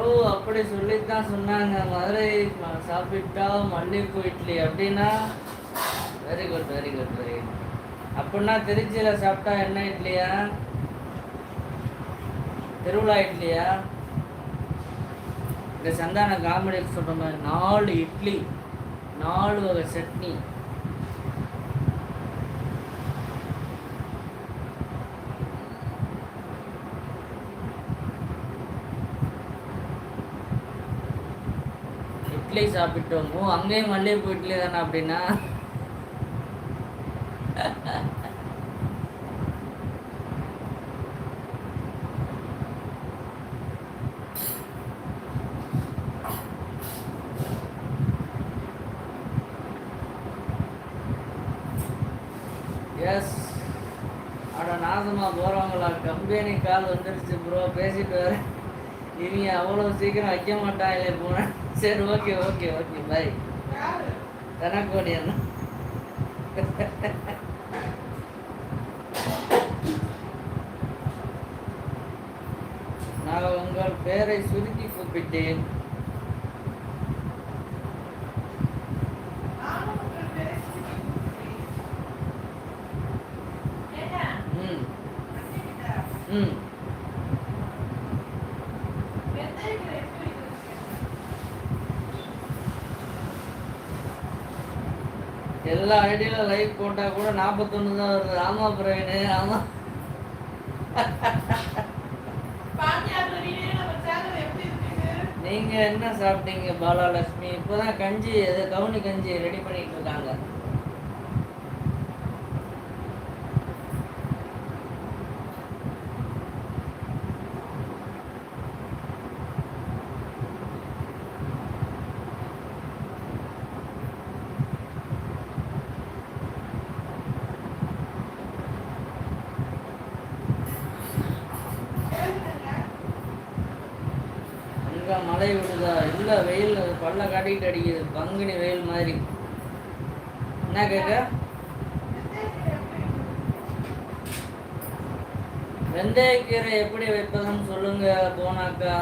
Bro அப்படி சொல்லித்தான் சொன்னாங்க. மதுரை சாப்பிட்டா மல்லிகைப்பூ இட்லி அப்படின்னா very good very good very good அப்படின்னா திருச்சியில் சாப்பிட்டா என்ன இட்லியா? திருவிழா இட்லியா? இந்த சந்தான காமெடிக்கு சொல்கிற மாதிரி நாலு இட்லி நாலு வகை சட்னி. இட்லி சாப்பிட்டோம் ஓ அங்கேயும் மல்லிகைப்பூ இட்லி தானே அப்படின்னா? எஸ் அட நாசமா போகிறவங்களா கம்பெனி கால் வந்துருச்சு ப்ரோ பேசிட்டு வரேன். இனி அவ்வளோ சீக்கிரம் வைக்க மாட்டாங்களே போனேன் சரி okay okay okay bye Dhanakodi அண்ணா நான் உங்கள் பெயரை சுருக்கி கூப்பிட்டேன். ம். ம். எல்லா ஐடியில லைக் போட்டால் கூட நாற்பத்தொன்று தான் வருது. ஆமா பிரவீன். ஆமா. நீங்க என்ன சாப்பிட்டீங்க பாலாலட்சுமி? இப்போதான் கஞ்சி கவுனி கஞ்சி ரெடி பண்ணிட்டு இருக்காங்க. இருக்கா? மழை விடுதா? இல்லை வெயில் பல்ல காட்டிட்டு அடிக்குது. பங்குனி வெயில் மாதிரி. என்ன கேட்க வெந்தயக்கீரை எப்படி வைப்பதுன்னு சொல்லுங்க போனாக்கா.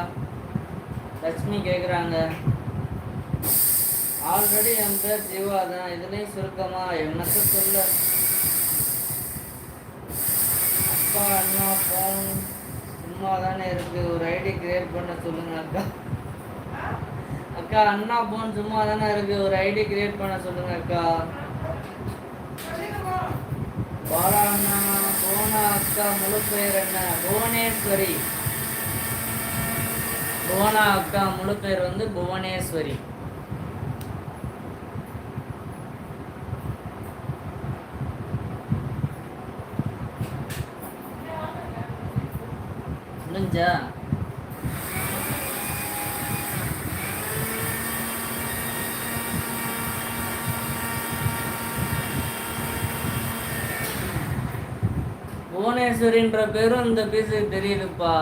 லட்சுமி கேக்குறாங்க. ஆல்ரெடி என் பேர் ஜீவா. தான் இதுலயும் சுருக்கமா எனக்கு சொல்ல. அப்பா அண்ணா போன் சும்மா தானே இருக்கு. ஒரு ஐடி கிரியேட் பண்ண சொல்லுங்க அக்கா. அக்கா அண்ணா ஃபோன் சும்மா தானே இருக்கு. ஒரு ஐடி கிரியேட் பண்ண சொல்லுங்க அக்கா. பாலா அண்ணா. போனா அக்கா முழு பெயர் என்ன? புவனேஸ்வரி. புவனா அக்கா முழு பெயர் வந்து புவனேஸ்வரி. முடிஞ்சா புவனேஸ்வரின்ற பேரும் இந்த பீஸுக்கு தெரியுதுப்பா.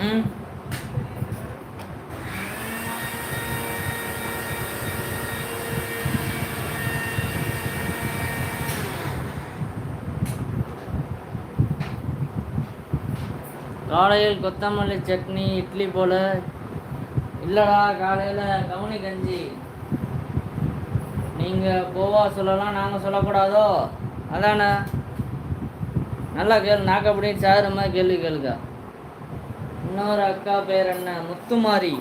ம்? காலையில் கொத்தமல்லி சட்னி இட்லி போல. இல்லைடா காலையில் கவுனி கஞ்சி. நீங்கள் கோவா சொல்லலாம் நாங்கள் சொல்லக்கூடாதோ? அதானே? நல்லா கேளு நாக்கப்படி சாகுற மாதிரி கேள்வி கேளுக்கா இன்னொரு அக்கா பேர் என்ன? முத்துமாரி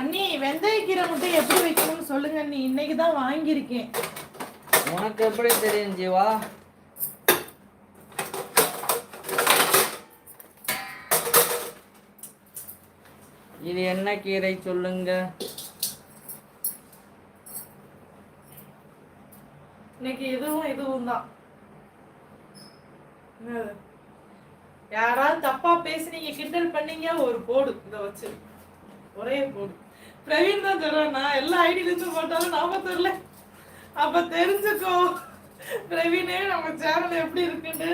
அண்ணி வெந்தயக்கீரை முட்டை எப்படி வைக்கணும்னு சொல்லுங்க. அண்ணி இன்னைக்கு தான் வாங்கியிருக்கேன். உனக்கு எப்படி தெரியும் ஜீவா? இது என்ன கீரை சொல்லுங்க? இன்னைக்கு இதுவும் இதுவும் தான்? யாராவது தப்பா பேசுனீங்க கிண்டல் பண்ணீங்க ஒரு போடு இதை வச்சு ஒரே போடு. பிரவீன் தான் சொல்றேன் நான் எல்லா ஐடியில போட்டாலும் நாம தெரியல. அப்ப தெரிஞ்சுக்கோ. பிரவீனே நம்ம சேனல் எப்படி இருக்குன்னு.